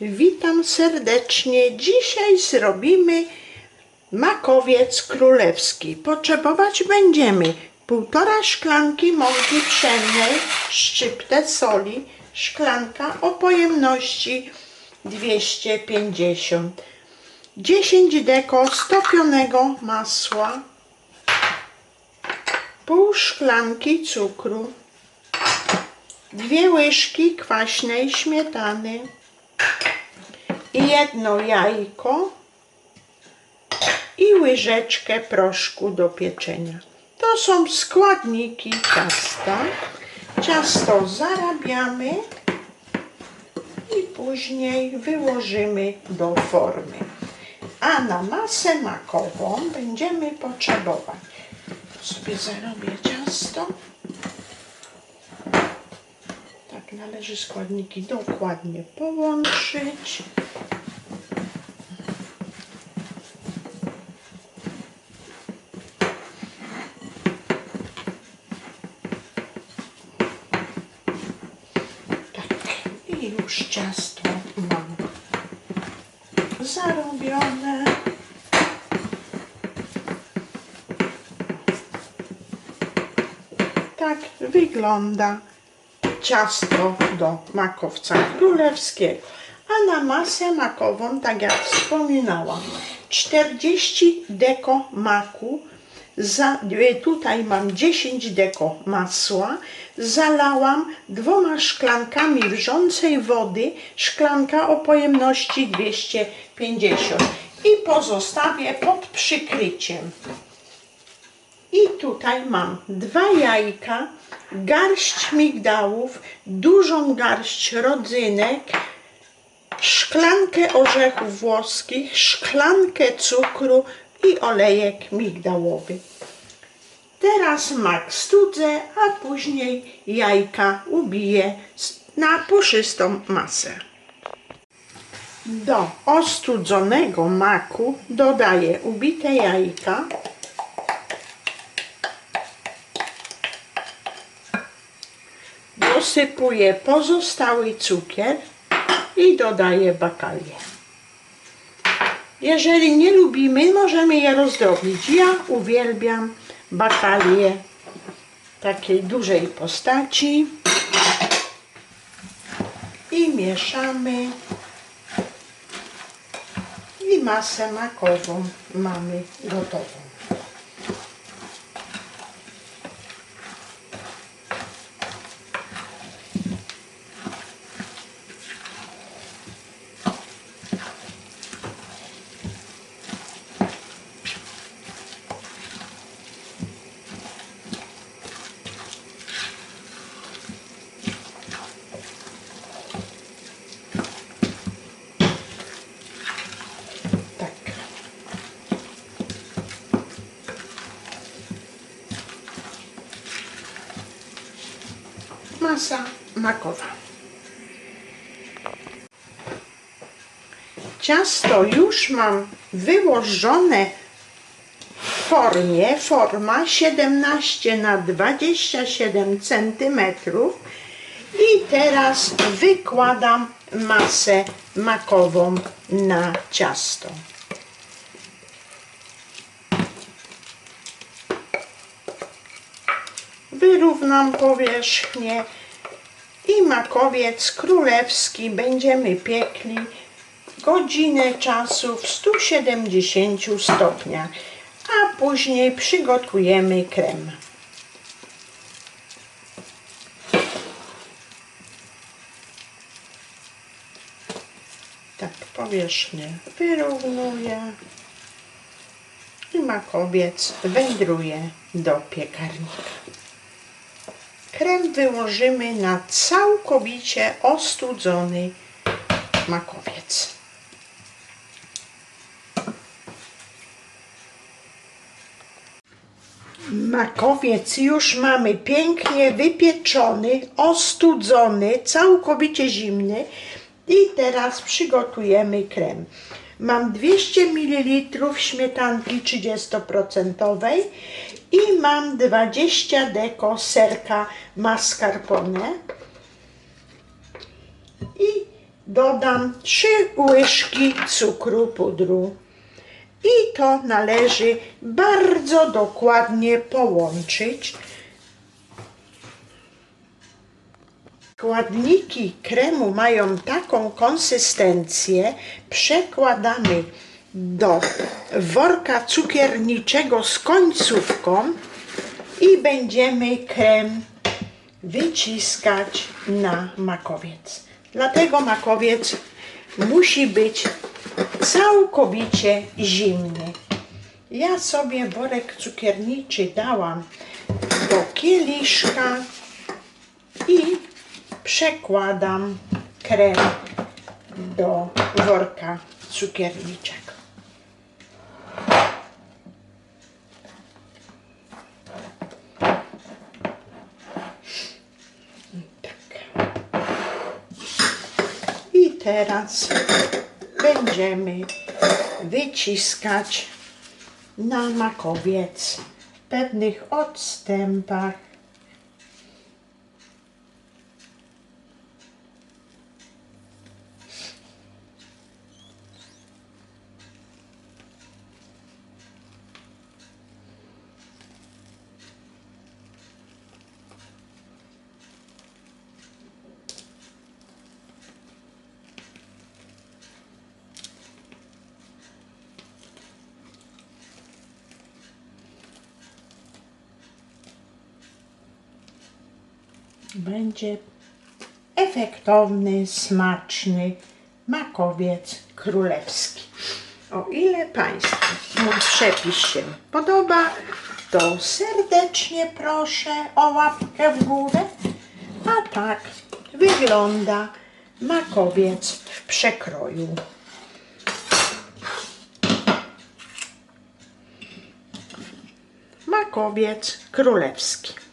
Witam serdecznie. Dzisiaj zrobimy makowiec królewski. Potrzebować będziemy półtora szklanki mąki pszennej, szczyptę soli, szklanka o pojemności 250, 10 deko stopionego masła, pół szklanki cukru, dwie łyżki kwaśnej śmietany jedno jajko i łyżeczkę proszku do pieczenia. To są składniki ciasta. Ciasto zarabiamy i później wyłożymy do formy. A na masę makową będziemy potrzebować. Sobie zarobię ciasto. Należy składniki dokładnie połączyć. Tak, i już ciasto mam zarobione. Tak wygląda ciasto do makowca królewskiego. A na masę makową, tak jak wspominałam, 40 deko maku, za, tutaj mam 10 deko masła, zalałam dwoma szklankami wrzącej wody, szklanka o pojemności 250 i pozostawię pod przykryciem. I tutaj mam dwa jajka, garść migdałów, dużą garść rodzynek, szklankę orzechów włoskich, szklankę cukru i olejek migdałowy. Teraz mak studzę, a później jajka ubiję na puszystą masę. Do ostudzonego maku dodaję ubite jajka, dosypuję pozostały cukier i dodaję bakalię. Jeżeli nie lubimy, możemy je rozdrobnić. Ja uwielbiam bakalię takiej dużej postaci i mieszamy i masę makową mamy gotową. Masa makowa. Ciasto już mam wyłożone w formie. Forma 17 na 27 cm. I teraz wykładam masę makową na ciasto. Wyrównam powierzchnię i makowiec królewski będziemy piekli godzinę czasu w 170 stopniach, a później przygotujemy krem. Tak powierzchnię wyrównuję i makowiec wędruje do piekarnika. Krem wyłożymy na całkowicie ostudzony makowiec. Makowiec już mamy pięknie wypieczony, ostudzony, całkowicie zimny i teraz przygotujemy krem. Mam 200 ml śmietanki 30% i mam 20 deko serka mascarpone i dodam 3 łyżki cukru pudru. I to należy bardzo dokładnie połączyć. Składniki kremu mają taką konsystencję, przekładamy do worka cukierniczego z końcówką i będziemy krem wyciskać na makowiec. Dlatego makowiec musi być całkowicie zimny. Ja sobie worek cukierniczy dałam do kieliszka i przekładam krem do worka cukierniczego. Tak. I teraz będziemy wyciskać na makowiec w pewnych odstępach. Będzie efektowny, smaczny makowiec królewski. O ile Państwu mój przepis się podoba, to serdecznie proszę o łapkę w górę. A tak wygląda makowiec w przekroju. Makowiec królewski.